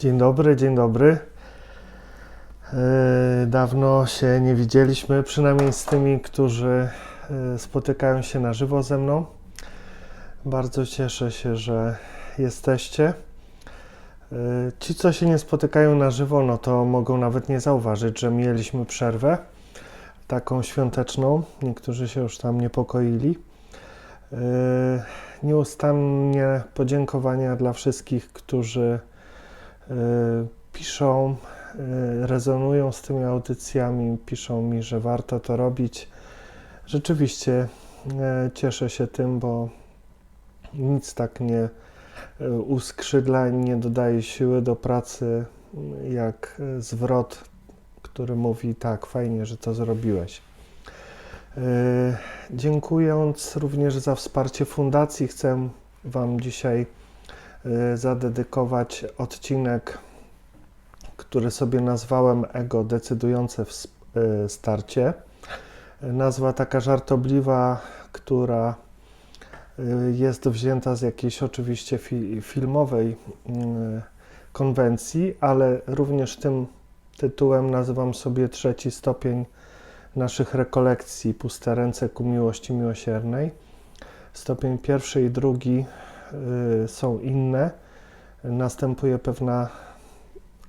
Dzień dobry, dzień dobry. E, Dawno się nie widzieliśmy, przynajmniej z tymi, którzy e, spotykają się na żywo ze mną. Bardzo cieszę się, że jesteście. E, Ci, co się nie spotykają na żywo, no to mogą nawet nie zauważyć, że mieliśmy przerwę taką świąteczną. Niektórzy się już tam niepokoili. Nieustannie podziękowania dla wszystkich, którzy piszą, e, rezonują z tymi audycjami, piszą mi, że warto to robić. Rzeczywiście e, cieszę się tym, bo nic tak nie e, uskrzydla i nie dodaje siły do pracy, jak e, zwrot, który mówi: Tak, fajnie, że to zrobiłeś. E, Dziękując również za wsparcie fundacji, chcę Wam dzisiaj e, zadedykować odcinek, który sobie nazwałem Ego decydujące w e, starcie. Nazwa taka żartobliwa, która e, jest wzięta z jakiejś oczywiście fi- filmowej konwencji, ale również tym tytułem nazywam sobie trzeci stopień naszych rekolekcji Puste ręce ku miłości miłosiernej. Stopień pierwszy i drugi y, są inne. Następuje pewna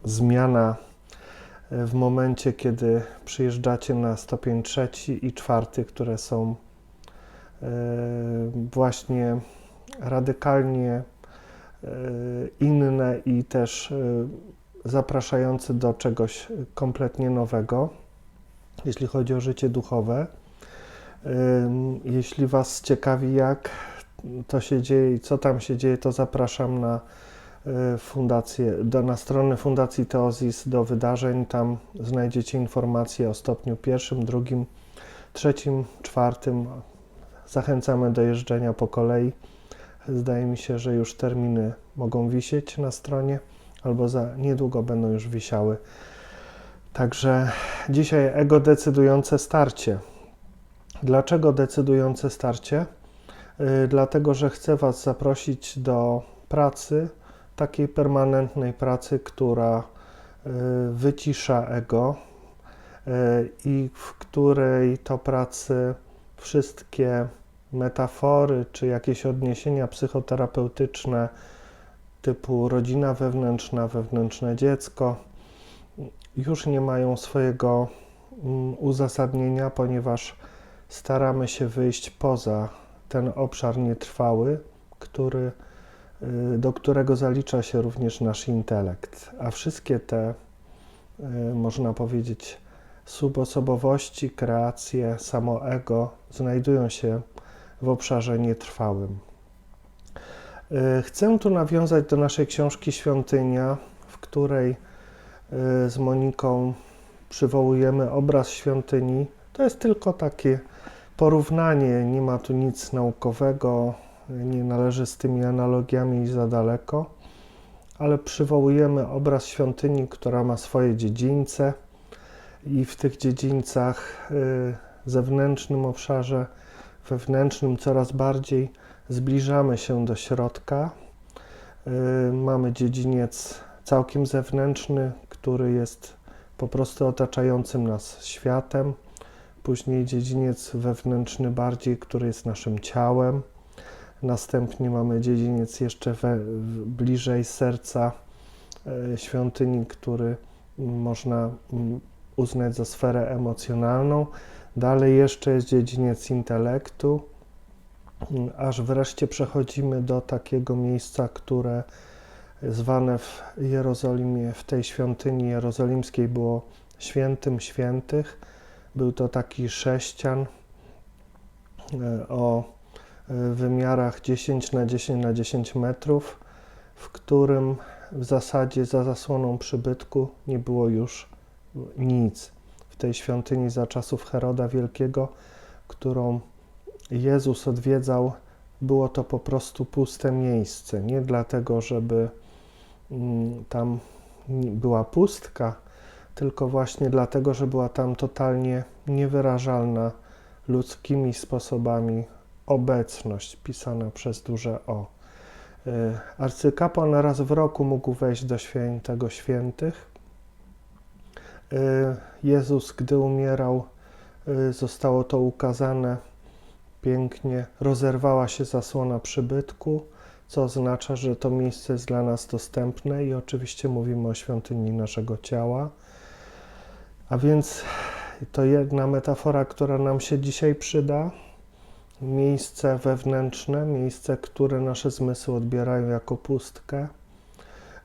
zmiana y, w momencie, kiedy przyjeżdżacie na stopień trzeci i czwarty, które są y, właśnie radykalnie y, inne i też y, zapraszające do czegoś kompletnie nowego jeśli chodzi o życie duchowe. Jeśli Was ciekawi, jak to się dzieje i co tam się dzieje, to zapraszam na y, fundację, do, na stronę Fundacji Teozis do wydarzeń. Tam znajdziecie informacje o stopniu pierwszym, drugim, trzecim, czwartym. Zachęcamy do jeżdżenia po kolei. Zdaje mi się, że już terminy mogą wisieć na stronie, albo za niedługo będą już wisiały. Także dzisiaj ego decydujące starcie. Dlaczego decydujące starcie? Yy, Dlatego, że chcę Was zaprosić do pracy, takiej permanentnej pracy, która yy, wycisza ego yy, i w której to pracy wszystkie metafory czy jakieś odniesienia psychoterapeutyczne typu rodzina wewnętrzna, wewnętrzne dziecko, już nie mają swojego mm, uzasadnienia, ponieważ staramy się wyjść poza ten obszar nietrwały, który, y, do którego zalicza się również nasz intelekt. A wszystkie te, y, można powiedzieć, subosobowości, kreacje, samoego znajdują się w obszarze nietrwałym. Y, Chcę tu nawiązać do naszej książki Świątynia, w której z Moniką przywołujemy obraz świątyni. To jest tylko takie porównanie, nie ma tu nic naukowego, nie należy z tymi analogiami iść za daleko, ale przywołujemy obraz świątyni, która ma swoje dziedzińce i w tych dziedzińcach y, zewnętrznym obszarze, wewnętrznym coraz bardziej zbliżamy się do środka. Y, Mamy dziedziniec całkiem zewnętrzny, który jest po prostu otaczającym nas światem. Później dziedziniec wewnętrzny bardziej, który jest naszym ciałem. Następnie mamy dziedziniec jeszcze we, bliżej serca e, świątyni, który można mm, uznać za sferę emocjonalną. Dalej jeszcze jest dziedziniec intelektu, mm, aż wreszcie przechodzimy do takiego miejsca, które zwane w Jerozolimie, w tej świątyni jerozolimskiej było świętym świętych. Był to taki sześcian e, o e, wymiarach 10 na 10 na 10 metrów, w którym w zasadzie za zasłoną przybytku nie było już nic. W tej świątyni za czasów Heroda Wielkiego, którą Jezus odwiedzał, było to po prostu puste miejsce. Nie dlatego, żeby mm, tam była pustka, tylko właśnie dlatego, że była tam totalnie niewyrażalna ludzkimi sposobami obecność pisana przez duże O. E, Arcykapłan raz w roku mógł wejść do świętego świętych. E, Jezus, gdy umierał, e, zostało to ukazane pięknie. Rozerwała się zasłona przybytku, co oznacza, że to miejsce jest dla nas dostępne i oczywiście mówimy o świątyni naszego ciała. A więc to jedna metafora, która nam się dzisiaj przyda. Miejsce wewnętrzne, miejsce, które nasze zmysły odbierają jako pustkę,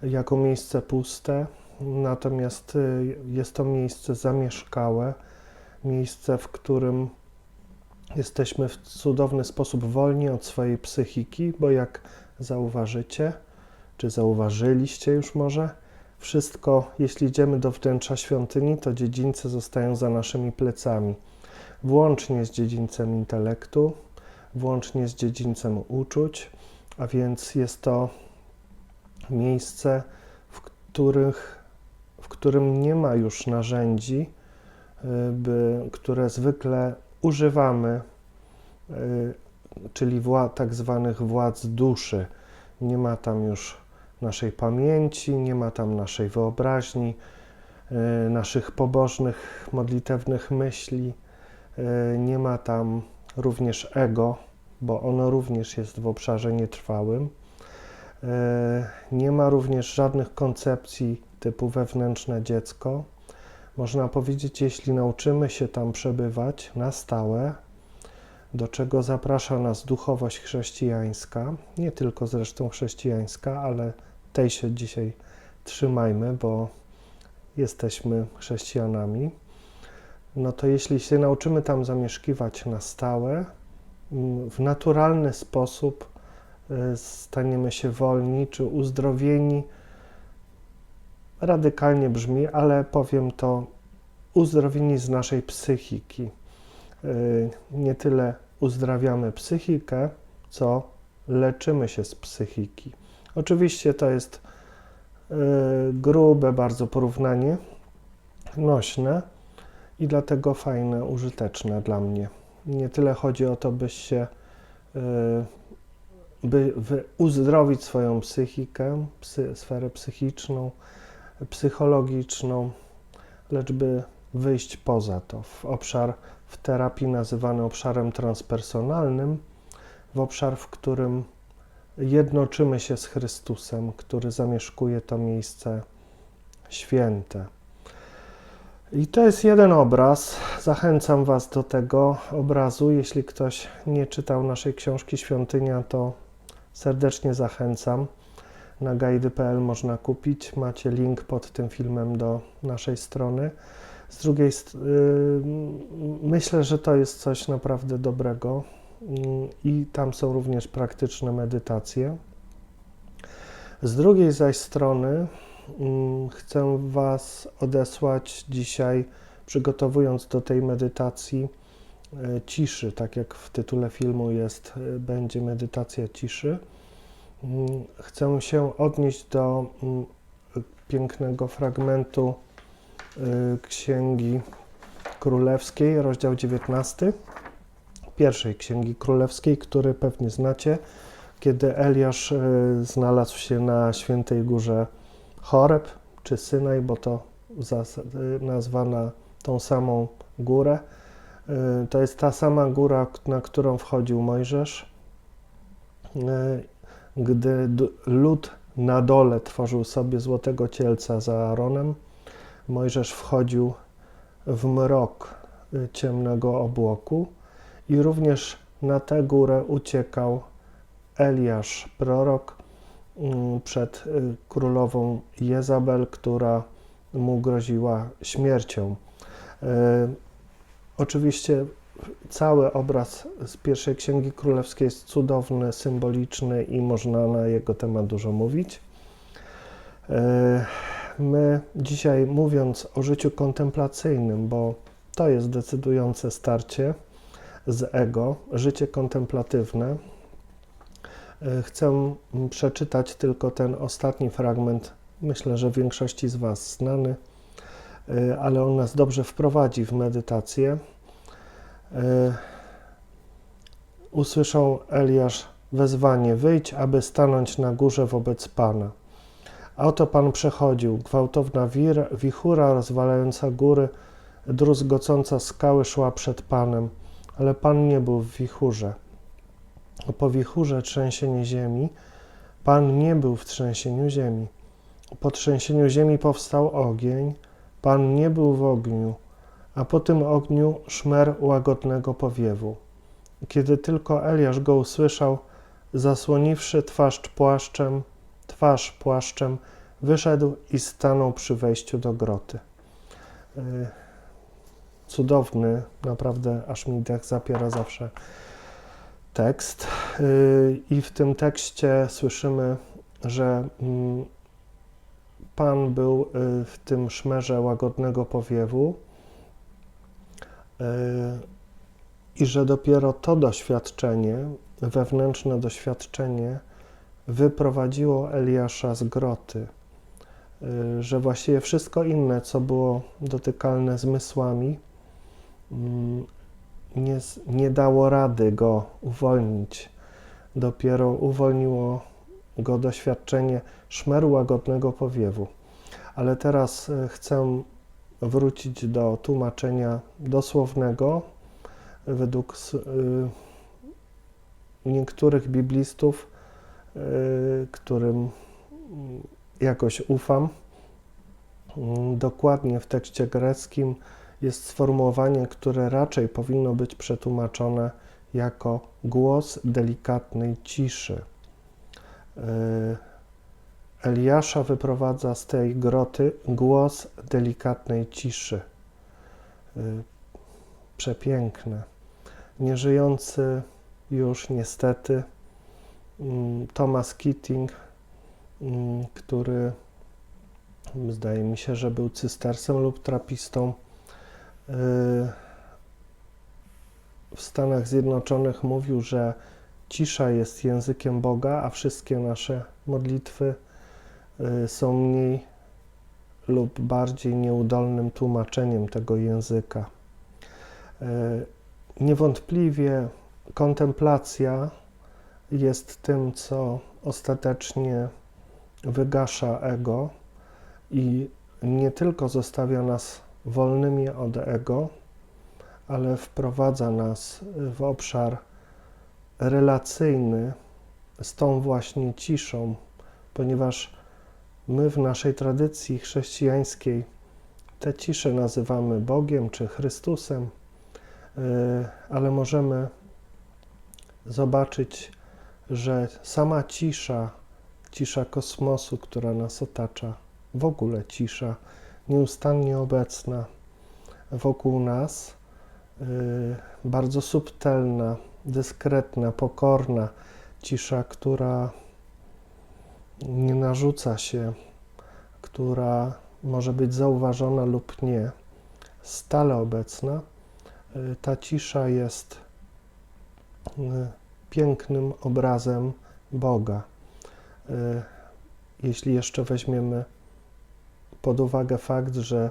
jako miejsce puste. Natomiast y, jest to miejsce zamieszkałe, miejsce, w którym jesteśmy w cudowny sposób wolni od swojej psychiki, bo jak zauważycie, czy zauważyliście już może, wszystko, jeśli idziemy do wnętrza świątyni, to dziedzińce zostają za naszymi plecami, włącznie z dziedzińcem intelektu, włącznie z dziedzińcem uczuć, a więc jest to miejsce, w, których, w którym nie ma już narzędzi, y, by, które zwykle używamy, y, czyli wła, tak zwanych władz duszy. Nie ma tam już naszej pamięci, nie ma tam naszej wyobraźni, y, naszych pobożnych, modlitewnych myśli, y, nie ma tam również ego, bo ono również jest w obszarze nietrwałym. Nie ma również żadnych koncepcji typu wewnętrzne dziecko. Można powiedzieć, jeśli nauczymy się tam przebywać na stałe, do czego zaprasza nas duchowość chrześcijańska, nie tylko zresztą chrześcijańska, ale tej się dzisiaj trzymajmy, bo jesteśmy chrześcijanami. No to jeśli się nauczymy tam zamieszkiwać na stałe, w naturalny sposób y, staniemy się wolni czy uzdrowieni. Radykalnie brzmi, ale powiem to uzdrowieni z naszej psychiki. Y, Nie tyle uzdrawiamy psychikę, co leczymy się z psychiki. Oczywiście to jest y, grube bardzo porównanie, nośne i dlatego fajne, użyteczne dla mnie. Nie tyle chodzi o to, byś się, y, by uzdrowić swoją psychikę, psy, sferę psychiczną, psychologiczną, lecz by wyjść poza to, w obszar w terapii nazywany obszarem transpersonalnym, w obszar, w którym jednoczymy się z Chrystusem, który zamieszkuje to miejsce święte. I to jest jeden obraz. Zachęcam Was do tego obrazu. Jeśli ktoś nie czytał naszej książki Świątynia, to serdecznie zachęcam. Na gajdy.pl można kupić. Macie link pod tym filmem do naszej strony. Z drugiej strony, myślę, że to jest coś naprawdę dobrego Mm, i tam są również praktyczne medytacje. Z drugiej zaś strony mm, chcę Was odesłać dzisiaj, przygotowując do tej medytacji e, ciszy, tak jak w tytule filmu jest, e, będzie medytacja ciszy. Mm, Chcę się odnieść do pięknego fragmentu Księgi Królewskiej, rozdział 19, pierwszej Księgi Królewskiej, który pewnie znacie, kiedy Eliasz e, znalazł się na świętej górze Choreb czy Synaj, bo to zas- e, nazwana tą samą górę. To jest ta sama góra, na którą wchodził Mojżesz. Gdy lud na dole tworzył sobie złotego cielca za Aaronem, Mojżesz wchodził w mrok y, ciemnego obłoku i również na tę górę uciekał Eliasz, prorok, mm, przed y, królową Jezabel, która mu groziła śmiercią. Y, Oczywiście cały obraz z pierwszej księgi królewskiej jest cudowny, symboliczny i można na jego temat dużo mówić. My dzisiaj mówiąc o życiu kontemplacyjnym, bo to jest decydujące starcie z ego, życie kontemplatywne, chcę przeczytać tylko ten ostatni fragment. Myślę, że większości z Was znany, y, ale on nas dobrze wprowadzi w medytację. Y, Usłyszał Eliasz wezwanie: Wyjdź, aby stanąć na górze wobec Pana. A oto Pan przechodził, gwałtowna wir, wichura rozwalająca góry, druzgocąca skały szła przed Panem, ale Pan nie był w wichurze. Po wichurze trzęsienie ziemi, Pan nie był w trzęsieniu ziemi. Po trzęsieniu ziemi powstał ogień, Pan nie był w ogniu, a po tym ogniu szmer łagodnego powiewu. Kiedy tylko Eliasz go usłyszał, zasłoniwszy twarz płaszczem, twarz płaszczem, wyszedł i stanął przy wejściu do groty. Y, Cudowny, naprawdę aż mi dech zapiera zawsze tekst. Y, I w tym tekście słyszymy, że mm, Pan był y, w tym szmerze łagodnego powiewu i że dopiero to doświadczenie, wewnętrzne doświadczenie, wyprowadziło Eliasza z groty, y, że właściwie wszystko inne, co było dotykalne zmysłami, mm, nie, nie dało rady go uwolnić. Dopiero uwolniło go doświadczenie szmeru łagodnego powiewu. Ale teraz y, chcę wrócić do tłumaczenia dosłownego. Według y, niektórych biblistów, którym mm, jakoś ufam, mm, dokładnie w tekście greckim jest sformułowanie, które raczej powinno być przetłumaczone jako głos delikatnej ciszy. Y, Eliasza wyprowadza z tej groty głos delikatnej ciszy. Y, Przepiękne. Nieżyjący już niestety Thomas Keating, mm, który zdaje mi się, że był cystersem lub trapistą, y, w Stanach Zjednoczonych mówił, że cisza jest językiem Boga, a wszystkie nasze modlitwy y, są mniej lub bardziej nieudolnym tłumaczeniem tego języka. Y, Niewątpliwie kontemplacja jest tym, co ostatecznie wygasza ego i nie tylko zostawia nas wolnymi od ego, ale wprowadza nas w obszar relacyjny z tą właśnie ciszą, ponieważ my w naszej tradycji chrześcijańskiej tę ciszę nazywamy Bogiem czy Chrystusem, yy, ale możemy zobaczyć, że sama cisza, cisza kosmosu, która nas otacza, w ogóle cisza, nieustannie obecna wokół nas, yy, bardzo subtelna, dyskretna, pokorna cisza, która nie narzuca się, która może być zauważona lub nie, stale obecna, y, ta cisza jest y, pięknym obrazem Boga. Y, Jeśli jeszcze weźmiemy pod uwagę fakt, że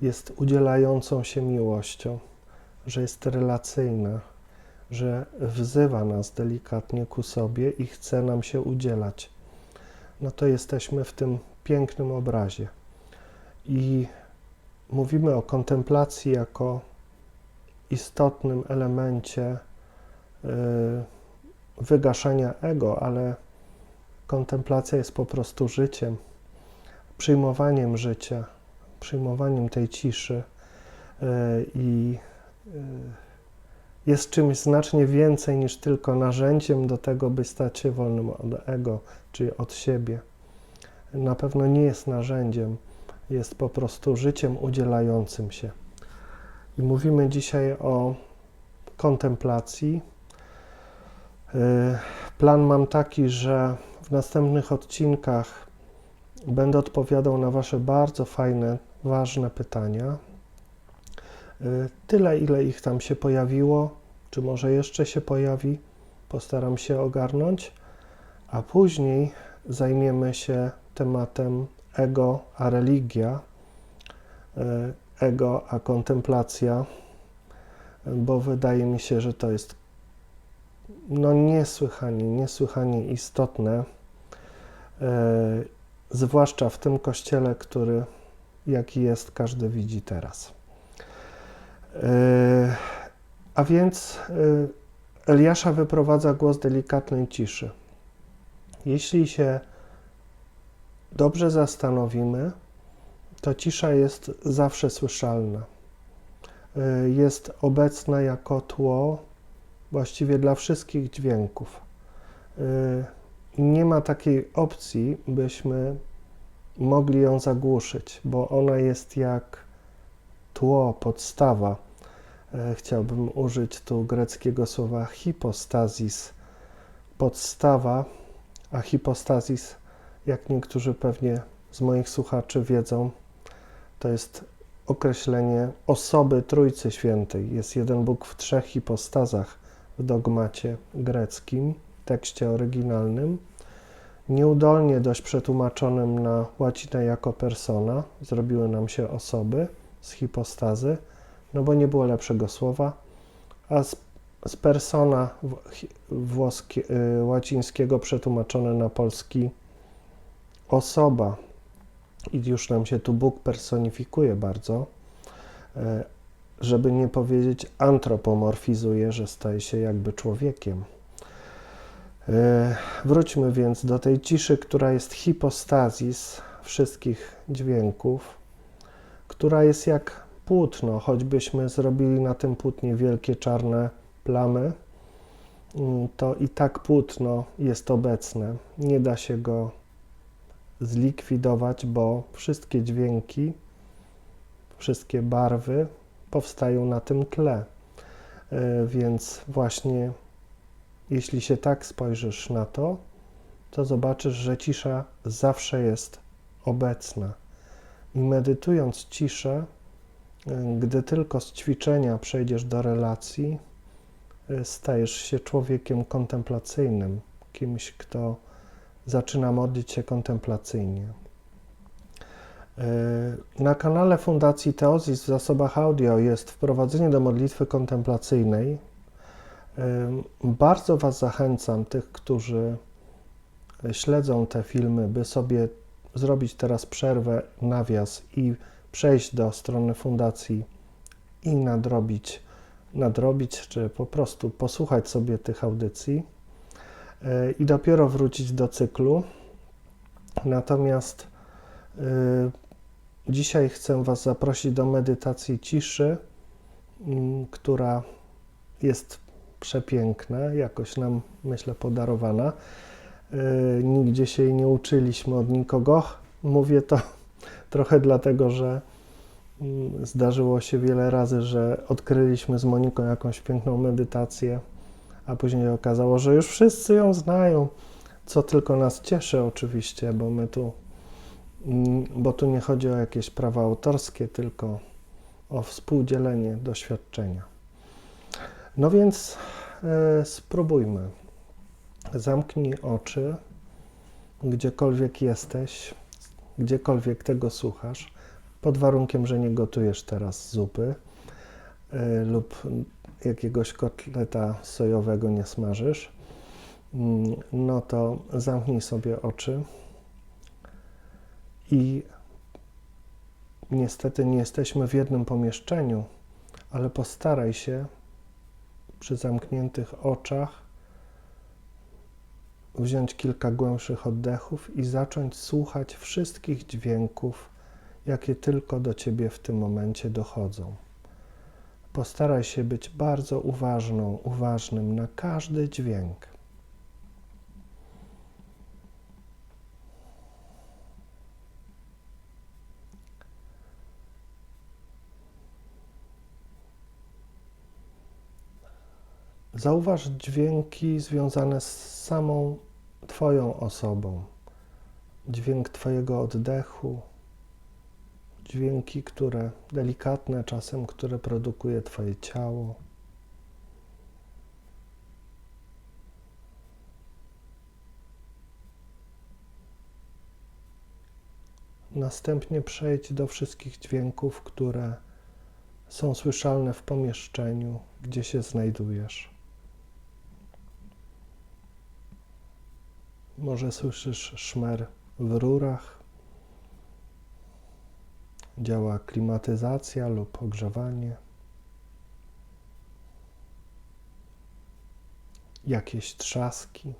jest udzielającą się miłością, że jest relacyjna, że wzywa nas delikatnie ku sobie i chce nam się udzielać, no to jesteśmy w tym pięknym obrazie. I mówimy o kontemplacji jako istotnym elemencie y, wygaszania ego, ale kontemplacja jest po prostu życiem, przyjmowaniem życia, przyjmowaniem tej ciszy y, i y, jest czymś znacznie więcej niż tylko narzędziem do tego, by stać się wolnym od ego, czy od siebie. Na pewno nie jest narzędziem, jest po prostu życiem udzielającym się. I mówimy dzisiaj o kontemplacji. Y, Plan mam taki, że w następnych odcinkach będę odpowiadał na Wasze bardzo fajne, ważne pytania. Y, Tyle, ile ich tam się pojawiło, czy może jeszcze się pojawi, postaram się ogarnąć, a później zajmiemy się tematem ego a religia, y, ego a kontemplacja, bo wydaje mi się, że to jest no niesłychanie, niesłychanie istotne, e, zwłaszcza w tym kościele, który jaki jest, każdy widzi teraz. E, a więc e, Eliasza wyprowadza głos delikatnej ciszy. Jeśli się dobrze zastanowimy, to cisza jest zawsze słyszalna. Jest obecna jako tło właściwie dla wszystkich dźwięków. Y, Nie ma takiej opcji, byśmy mogli ją zagłuszyć, bo ona jest jak tło, podstawa. Y, Chciałbym użyć tu greckiego słowa hipostazis, podstawa, a hipostazis, jak niektórzy pewnie z moich słuchaczy wiedzą, to jest określenie osoby Trójcy Świętej. Jest jeden Bóg w trzech hipostazach w dogmacie greckim, tekście oryginalnym, nieudolnie dość przetłumaczonym na łacinę jako persona, zrobiły nam się osoby z hipostazy, no bo nie było lepszego słowa, a z, z persona włoskie, y, łacińskiego przetłumaczone na polski osoba, i już nam się tu Bóg personifikuje bardzo, e, żeby nie powiedzieć antropomorfizuje, że staje się jakby człowiekiem. E, Wróćmy więc do tej ciszy, która jest hipostazis wszystkich dźwięków, która jest jak płótno, choćbyśmy zrobili na tym płótnie wielkie czarne plamy, mm, to i tak płótno jest obecne. Nie da się go zlikwidować, bo wszystkie dźwięki, wszystkie barwy powstają na tym tle. E, Więc właśnie jeśli się tak spojrzysz na to, to zobaczysz, że cisza zawsze jest obecna. I medytując ciszę, e, gdy tylko z ćwiczenia przejdziesz do relacji, e, stajesz się człowiekiem kontemplacyjnym, kimś, kto zaczyna modlić się kontemplacyjnie. E, Na kanale Fundacji Teozis w zasobach audio jest wprowadzenie do modlitwy kontemplacyjnej. E, Bardzo Was zachęcam, tych, którzy śledzą te filmy, by sobie zrobić teraz przerwę, nawias i przejść do strony fundacji i nadrobić, nadrobić, czy po prostu posłuchać sobie tych audycji e, i dopiero wrócić do cyklu. Natomiast dzisiaj chcę Was zaprosić do medytacji ciszy, mm, która jest przepiękna, jakoś nam, myślę, podarowana. Y, Nigdzie się jej nie uczyliśmy od nikogo. Mówię to trochę dlatego, że mm, zdarzyło się wiele razy, że odkryliśmy z Moniką jakąś piękną medytację, a później okazało, że już wszyscy ją znają, co tylko nas cieszy oczywiście, bo my tu, bo tu nie chodzi o jakieś prawa autorskie, tylko o współdzielenie doświadczenia. No więc e, spróbujmy. Zamknij oczy, gdziekolwiek jesteś, gdziekolwiek tego słuchasz, pod warunkiem, że nie gotujesz teraz zupy e, lub jakiegoś kotleta sojowego nie smażysz, mm, no to zamknij sobie oczy i niestety nie jesteśmy w jednym pomieszczeniu, ale postaraj się przy zamkniętych oczach wziąć kilka głębszych oddechów i zacząć słuchać wszystkich dźwięków, jakie tylko do ciebie w tym momencie dochodzą. Postaraj się być bardzo uważną, uważnym na każdy dźwięk. Zauważ dźwięki związane z samą Twoją osobą. Dźwięk Twojego oddechu, dźwięki, które delikatne czasem, które produkuje Twoje ciało. Następnie przejdź do wszystkich dźwięków, które są słyszalne w pomieszczeniu, gdzie się znajdujesz. Może słyszysz szmer w rurach. Działa klimatyzacja lub ogrzewanie. Jakieś trzaski.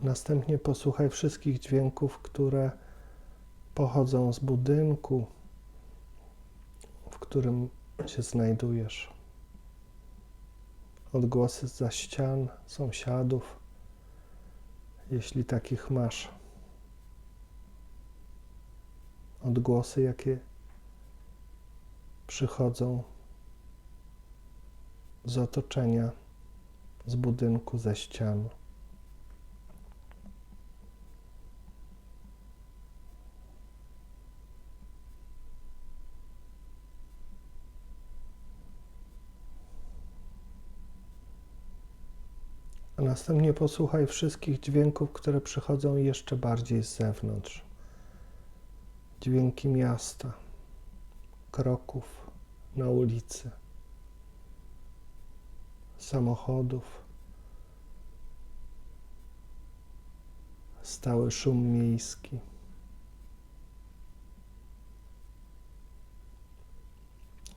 Następnie posłuchaj wszystkich dźwięków, które pochodzą z budynku, w którym się znajdujesz. Odgłosy za ścian, sąsiadów, jeśli takich masz. Odgłosy, jakie przychodzą z otoczenia, z budynku, ze ścian. Następnie posłuchaj wszystkich dźwięków, które przychodzą jeszcze bardziej z zewnątrz. Dźwięki miasta, kroków na ulicy, samochodów, stały szum miejski.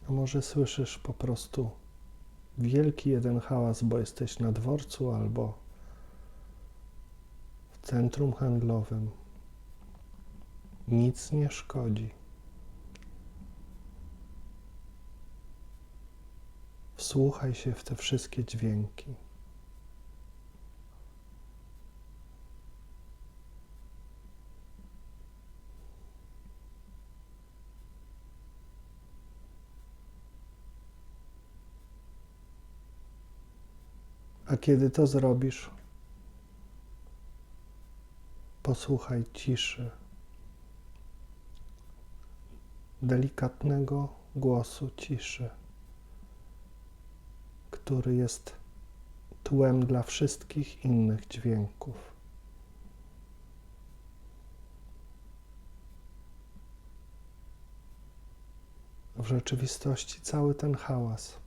A może słyszysz po prostu wielki jeden hałas, bo jesteś na dworcu albo w centrum handlowym. Nic nie szkodzi. Wsłuchaj się w te wszystkie dźwięki. A kiedy to zrobisz, posłuchaj ciszy, delikatnego głosu ciszy, który jest tłem dla wszystkich innych dźwięków. W rzeczywistości cały ten hałas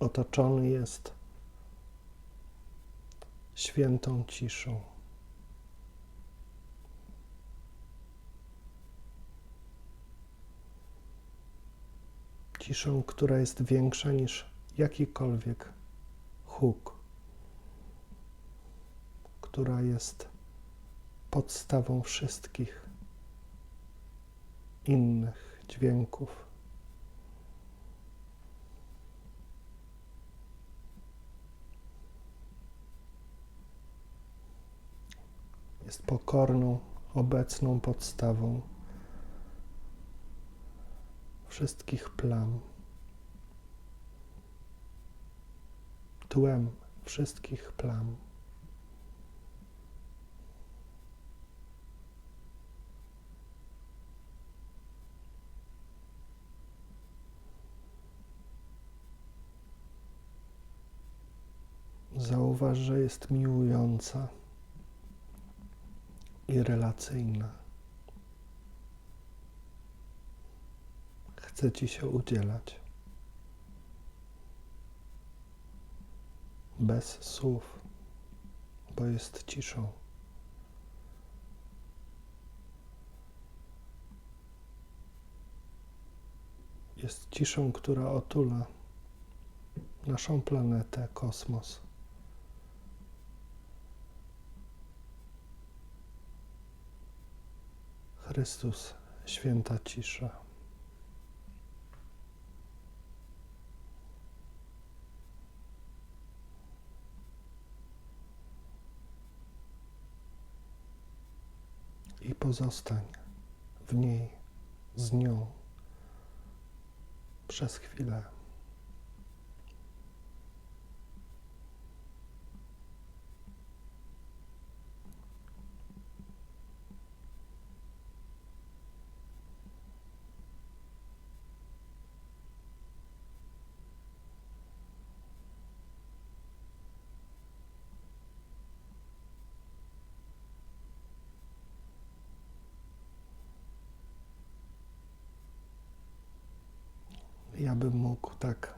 otoczony jest świętą ciszą. Ciszą, która jest większa niż jakikolwiek huk, która jest podstawą wszystkich innych dźwięków. Jest pokorną, obecną podstawą wszystkich plam, tłem wszystkich plam. Zauważ, że jest miłująca i relacyjna. Chce Ci się udzielać. Bez słów, bo jest ciszą. Jest ciszą, która otula naszą planetę, kosmos. Chrystus, święta cisza. I pozostań w niej, z nią przez chwilę. Ja bym mógł tak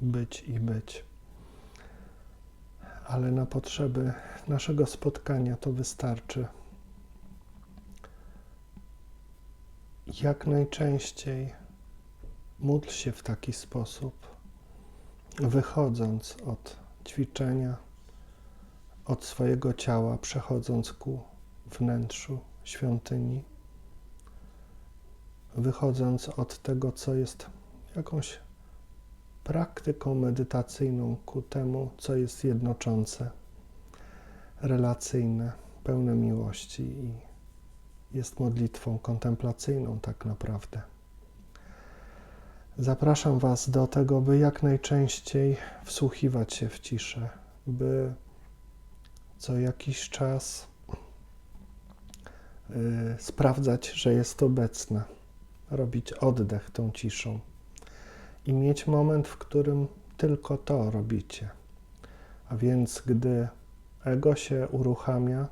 być i być. Ale na potrzeby naszego spotkania to wystarczy. Jak najczęściej módl się w taki sposób, wychodząc od ćwiczenia, od swojego ciała, przechodząc ku wnętrzu świątyni, wychodząc od tego, co jest jakąś praktyką medytacyjną ku temu, co jest jednoczące, relacyjne, pełne miłości i jest modlitwą kontemplacyjną, tak naprawdę. Zapraszam Was do tego, by jak najczęściej wsłuchiwać się w ciszę, by co jakiś czas y, sprawdzać, że jest obecna, robić oddech tą ciszą i mieć moment, w którym tylko to robicie. A więc, gdy ego się uruchamia,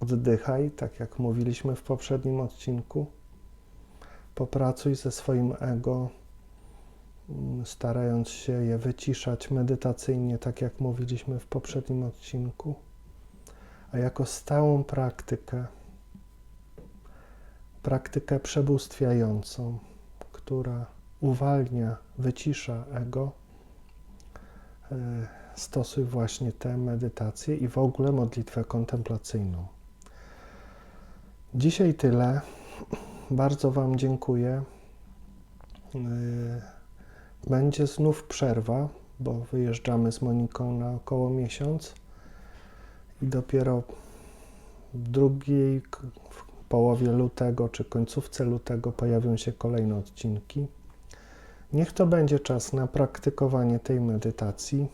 oddychaj, tak jak mówiliśmy w poprzednim odcinku. Popracuj ze swoim ego, mm, starając się je wyciszać medytacyjnie, tak jak mówiliśmy w poprzednim odcinku. A jako stałą praktykę, praktykę przebóstwiającą, która uwalnia, wycisza ego, e, stosuj właśnie tę medytację i w ogóle modlitwę kontemplacyjną. Dzisiaj tyle. Bardzo Wam dziękuję. E, będzie znów przerwa, bo wyjeżdżamy z Moniką na około miesiąc i dopiero w drugiej połowie lutego czy końcówce lutego pojawią się kolejne odcinki. Niech to będzie czas na praktykowanie tej medytacji.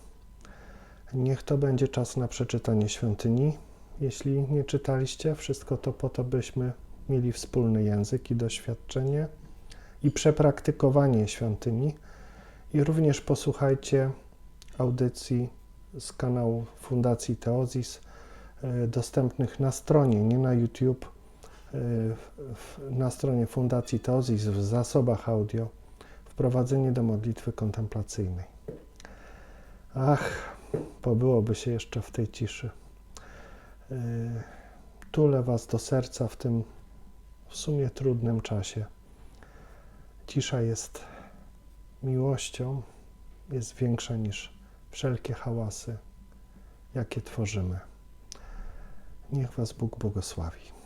Niech to będzie czas na przeczytanie świątyni. Jeśli nie czytaliście, wszystko to po to, byśmy mieli wspólny język i doświadczenie i przepraktykowanie świątyni. I również posłuchajcie audycji z kanału Fundacji Teozis, e, dostępnych na stronie, nie na YouTube, na stronie Fundacji Teozis w zasobach audio wprowadzenie do modlitwy kontemplacyjnej. Ach, pobyłoby się jeszcze w tej ciszy. Yy, tulę Was do serca w tym w sumie trudnym czasie. Cisza jest miłością, jest większa niż wszelkie hałasy, jakie tworzymy. Niech Was Bóg błogosławi.